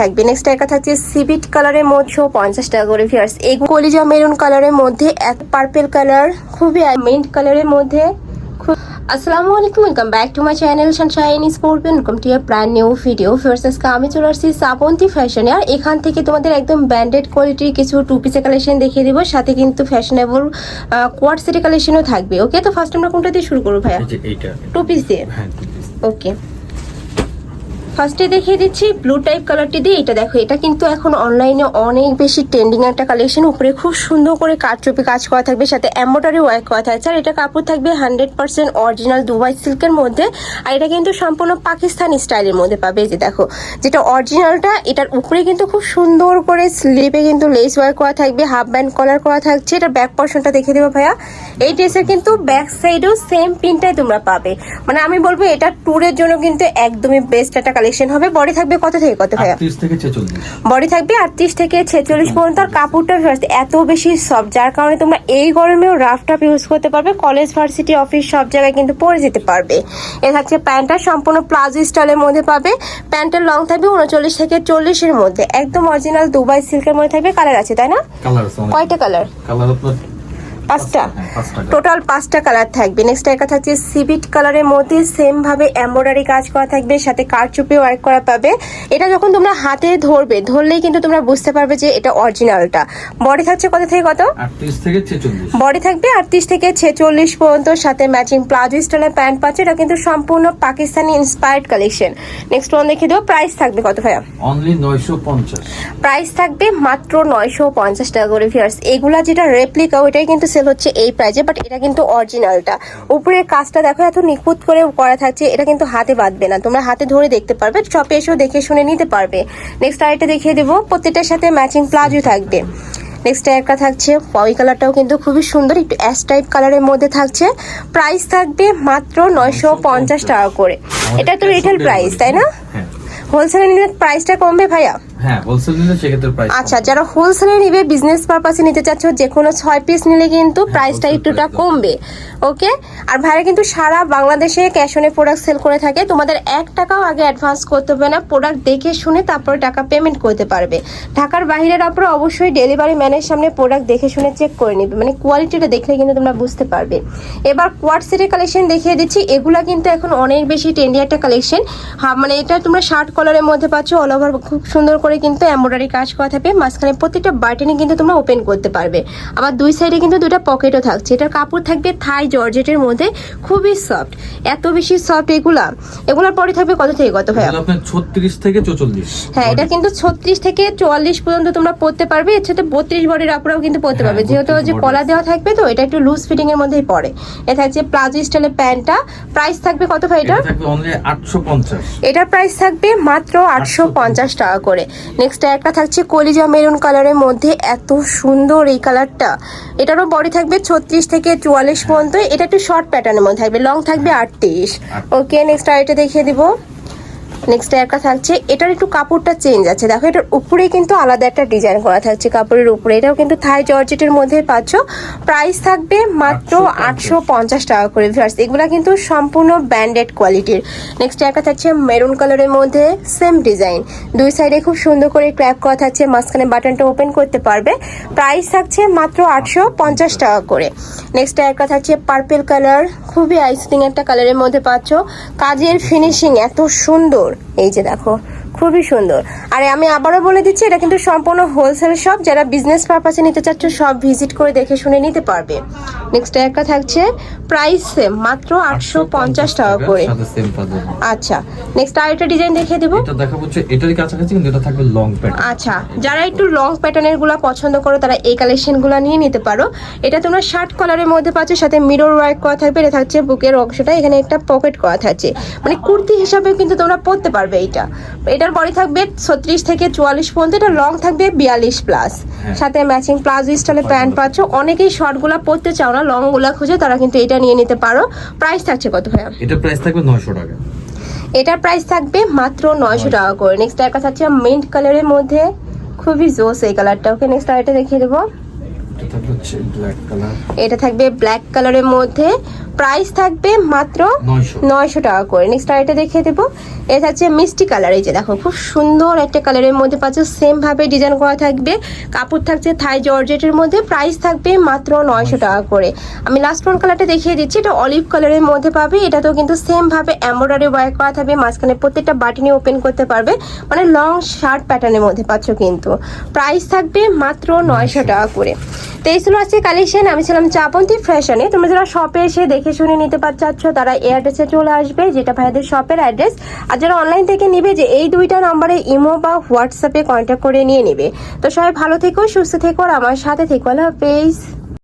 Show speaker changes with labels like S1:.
S1: থাকবে। নেক্সট একটা থাকছে সিভিট কালারের মধ্যে পঞ্চাশ টাকা করে ফিয়ার্স এই কলিজা মেরুন কালারের মধ্যে এক পার্পেল কালার খুবই মিন্ট কালারের মধ্যে আসসালামু আলাইকুম welcome back to my channel Sunshine Sport welcome to your brand new video first আজকে আমি চলে আসছি শ্রাবন্তী ফ্যাশনে আর এখান থেকে তোমাদের একদম ব্র্যান্ডেড কোয়ালিটির কিছু টু পিসের কালেকশন দেখিয়ে দিব। সাথে কিন্তু ফ্যাশনেবল কোয়ার্ট সেটের কালেকশনও থাকবে ওকে তো ফার্স্ট আমরা কোনটা দিয়ে শুরু করব ভাইয়া? টু পিস দিয়ে?
S2: হ্যাঁ
S1: ওকে ফার্স্টে দেখিয়ে দিচ্ছি ব্লু টাইপ কালারটি দিয়ে এটা দেখো, এটা কিন্তু এখন অনলাইনে অনেক বেশি ট্রেন্ডিং একটা কালেকশন উপরে খুব সুন্দর করে কাঠচুপি কাজ করা থাকবে, সাথে এম্ব্রয়ডারি ওয়ার্ক করা থাকছে আর এটা কাপড় থাকবে হান্ড্রেড পার্সেন্ট অরিজিনাল দুবাই সিল্কের মধ্যে, আর এটা কিন্তু সম্পূর্ণ পাকিস্তানি স্টাইলের মধ্যে পাবে। যে দেখো, যেটা অরিজিনালটা এটার উপরে কিন্তু খুব সুন্দর করে স্লিপে কিন্তু লেস ওয়ার্ক করা থাকবে হাফ ব্যান্ড কলার করা থাকছে। এটা ব্যাক পোর্শনটা দেখে দেবো ভাইয়া। এই ড্রেসের কিন্তু ব্যাক সাইডেও সেম পিনটাই তোমরা পাবে। মানে আমি বলব, এটা ট্যুরের জন্য কিন্তু একদমই বেস্ট একটা কালেকশন হবে। বডি থাকবে কত থেকে কত ভাইয়া? বডি থাকবে আটত্রিশ থেকে ছেচল্লিশ পর্যন্ত। আর কাপড়টা first এত বেশি সফট যার কারণে তোমরা এই গরমেও রাফ টাপ ইউজ করতে পারবে। কলেজ ভার্সিটি অফিস সব জায়গায় কিন্তু পরে যেতে পারবে। এ থাকছে প্যান্টটা সম্পূর্ণ প্লাজো স্টাইলের মধ্যে পাবে। প্যান্টের লং থাকবে উনচল্লিশ থেকে চল্লিশের মধ্যে। একদম অরিজিনাল দুবাই সিল্কের মধ্যে থাকবে। কালার আছে তাই না? কয়টা কালার
S2: কালার আপনার
S1: পাঁচটা?
S2: হ্যাঁ, পাঁচটা।
S1: টোটাল কালার থাকবে। নেক্সট একটা থাকছে সিভিট কালারের মধ্যে সেম ভাবে এমব্রয়ডারি কাজ করা থাকবে সাথে কারচুপি ওয়ার্ক করা পাবে। এটা যখন তোমরা হাতে ধরবে ধরলেই কিন্তু তোমরা বুঝতে পারবে যে এটা অরিজিনালটা বডি থাকছে কত? থেকে কত বডি থাকবে আটত্রিশ থেকে ছেচল্লিশ পর্যন্ত সাথে ম্যাচিং প্লাজো স্টাইলের প্যান্ট পাচ্ছে। এটা কিন্তু সম্পূর্ণ Pakistani inspired collection next one দেখিয়ে দেবো। প্রাইস থাকবে কত ভাইয়া?
S2: অনলি নয়শো পঞ্চাশ।
S1: প্রাইস থাকবে মাত্র নয়শো পঞ্চাশ টাকা করে ফিয়ার্স এগুলা যেটা রেপ্লিকা ওইটাই কিন্তু সেল হচ্ছে এই প্রাইজে বাট এটা কিন্তু অরিজিনালটা উপরের কাজটা দেখো এত নিখুঁত করে করা থাকছে এটা কিন্তু হাতে বাঁধবে না। তোমরা হাতে ধরে দেখতে পারবে শপে এসেও দেখে শুনে নিতে পারবে। নেক্সট আরেকটা দেখিয়ে দেবো প্রত্যেকটার সাথে ম্যাচিং প্লাজো থাকবে। নেক্সট একটা থাকছে ওই কালারটাও কিন্তু খুবই সুন্দর একটু অ্যাশ টাইপ কালারের মধ্যে থাকছে। প্রাইস থাকবে মাত্র নয়শো পঞ্চাশ টাকা করে। এটা তো রিটেল প্রাইস তাই না?
S2: হ্যাঁ।
S1: হোলসেলে নিলে প্রাইসটা কমবে ভাইয়া?
S2: হ্যাঁ হোলসেল নিলে সেক্ষেত্রে প্রাইস
S1: আচ্ছা যারা হোলসেলে নিবে বিজনেস পারপাসে নিতে চাচ্ছ যে কোনো ছয় পিস নিলে কিন্তু প্রাইসটা একটুটা কমবে ওকে আর ভাইরা কিন্তু সারা বাংলাদেশে ক্যাশ অনে প্রোডাক্ট সেল করে থাকে তোমাদের এক টাকাও আগে অ্যাডভান্স করতে হবে না প্রোডাক্ট দেখে শুনে তারপরে টাকা পেমেন্ট করতে পারবে। ঢাকার বাইরের আপনারা অবশ্যই ডেলিভারি ম্যানের সামনে প্রোডাক্ট দেখে শুনে চেক করে নেবে মানে কোয়ালিটিটা দেখলে কিন্তু তোমরা বুঝতে পারবে। এবার কোয়াড সেটের কালেকশন দেখিয়ে দিচ্ছি এগুলা কিন্তু এখন অনেক বেশি ট্রেন্ডি একটা কালেকশন মানে এটা তোমরা শার্ট কলারের মধ্যে পাচ্ছ অল ওভার খুব সুন্দর করে কিন্তু এমব্রয়ডারি কাজ করা থাকবে মাঝখানে প্রত্যেকটা বাটনে কিন্তু তোমরা ওপেন করতে পারবে। আবার দুই সাইডে কিন্তু দুটো পকেটও থাকছে। এটার কাপড় থাকবে থাই জর্জেটের মধ্যে। খুবই সফট এত বেশি সফট এগুলা। এগুলার পরে থাকবে কত থেকে কত
S2: ভাই ছত্রিশ থেকে চৌচল্লিশ।
S1: হ্যাঁ এটা কিন্তু ছত্রিশ থেকে চুয়াল্লিশ পর্যন্ত তোমরা পড়তে পারবে। এর সাথে বত্রিশ বডির আপনারাও কিন্তু পড়তে
S2: হ্যাঁ,
S1: পারবে। যেহেতু যে কলা দেওয়া থাকবে তো এটা একটু লুজ ফিটিং এর মধ্যেই পড়ে এটা থাকছে প্লাজো স্টাইলের প্যান্টটা। প্রাইস থাকবে কত ভাই এটা এটার প্রাইস থাকবে মাত্র আটশো পঞ্চাশ টাকা করে। নেক্সট একটা থাকছে কলিজা মেরুন কালারের মধ্যে এত সুন্দর এই কালারটা। এটারও বডি থাকবে ছত্রিশ থেকে চুয়াল্লিশ পর্যন্ত। এটা একটু শর্ট প্যাটার্নের মধ্যে থাকবে। লং থাকবে আটত্রিশ। ওকে নেক্সট আর এটা দেখিয়ে দিব। নেক্সট একটা থাকছে এটার একটু কাপড়টা চেঞ্জ আছে। দেখো এটার উপরে কিন্তু আলাদা একটা ডিজাইন করা থাকছে কাপড়ের উপরে। এটাও কিন্তু থাই জর্জেটের মধ্যে পাচ্ছ। প্রাইস থাকবে মাত্র আটশো পঞ্চাশ। টাকা করে। ভিউয়ার্স এগুলো কিন্তু সম্পূর্ণ ব্র্যান্ডেড কোয়ালিটির নেক্সট একটা থাকছে মেরুন কালারের মধ্যে সেম ডিজাইন দুই সাইডে খুব সুন্দর করে ক্র্যাপ করা থাকছে মাঝখানে বাটনটা ওপেন করতে পারবে। প্রাইস থাকছে মাত্র আটশো পঞ্চাশ টাকা করে। নেক্সট একটা থাকছে পার্পেল কালার খুবই আইসিং একটা কালারের মধ্যে পাচ্ছ। কাজের ফিনিশিং এত সুন্দর। এই যে দেখো খুবই সুন্দর। আর আমি আবারও বলে দিচ্ছি এটা কিন্তু সম্পূর্ণ হোলসেল শপ যারা বিজনেস পারপাসে নিতে চাচ্ছ সব ভিজিট করে দেখে শুনে নিতে পারবে। নেক্সট একটা থাকছে প্রাইস সেম মাত্র আটশো পঞ্চাশ টাকা করে। আচ্ছা নেক্সট আরেকটা ডিজাইন দেখিয়ে দেবো।
S2: এটা দেখা হচ্ছে এটারই কাছাকাছি কিন্তু এটা থাকবে লং প্যান্ট
S1: আচ্ছা যারা একটু লং প্যাটার্নেরগুলা পছন্দ করো তারা এই কালেকশনগুলা নিয়ে নিতে পারো। এটা তোমরা শার্ট কলারের মধ্যে পাচ্ছ সাথে মিরর ওয়ার্ক করা থাকবে এটা থাকছে বুকের অংশটা এখানে একটা পকেট করা থাকছে। মানে কুর্তি হিসাবে কিন্তু তোমরা পরতে পারবে এটার বডি থাকবে ছত্রিশ থেকে চুয়াল্লিশ পর্যন্ত এটা লং থাকবে বিয়াল্লিশ প্লাস
S2: হ্যাঁ।
S1: সাথে ম্যাচিং প্লাজো স্টাইলের প্যান্ট পাচ্ছ। অনেকেই শর্টগুলা পরতে চাও না লংগুলা খুঁজে তারা কিন্তু এটা নিয়ে নিতে পারো। প্রাইস থাকছে কত ভাইয়া?
S2: এটা প্রাইস থাকবে নয়শো টাকা।
S1: এটার প্রাইস থাকবে মাত্র নয়শো টাকা করে। নেক্সট একটা থাকছে মিন্ট কালারের মধ্যে। খুবই জোস এই কালারটা ওকে নেক্সট আরেকটা দেখিয়ে দেবো।
S2: এটা থাকবে ব্ল্যাক
S1: কালারের মধ্যে। প্রাইস থাকবে মাত্র
S2: নয়শো।
S1: টাকা করে। নেক্সট আরেকটা দেখিয়ে দেবো। এটা হচ্ছে মিষ্টি কালার। এই যে দেখো খুব সুন্দর একটা কালারের মধ্যে পাচ্ছ। সেম ভাবে ডিজাইন করা থাকবে। কাপড় থাকছে থাই জর্জেটের মধ্যে। প্রাইস থাকবে মাত্র নয়শো টাকা করে। আমি লাস্ট ওয়ান কালারটা দেখিয়ে দিচ্ছি। এটা অলিভ কালারের মধ্যে পাবে। এটা তো কিন্তু সেম ভাবে এমব্রয়ডারি ওয়ার্ক করা থাকবে। মাঝখানে প্রত্যেকটা বাটিনে ওপেন করতে পারবে। মানে লং শার্ট প্যাটার্নের মধ্যে পাচ্ছ কিন্তু। প্রাইস থাকবে মাত্র নয়শো। টাকা করে। তো এই ছিল আজকে কালেকশন, আমি ছিলাম চাপন্তি ফ্যাশনে। তোমরা যারা শপে এসে দেখে শুনে নিতে পারছ, তারা এই অ্যাড্রেসে চলে আসবে, যেটা ভাইদের শপের অ্যাড্রেস আর যারা অনলাইন থেকে নিবে যে এই দুইটা নম্বরে ইমো বা হোয়াটসঅ্যাপে কন্ট্যাক্ট করে নিয়ে নেবে। তো সবাই ভালো থেকো, সুস্থ থেকো, আর আমার সাথে থেকো। আল্লাহ হাফেজ।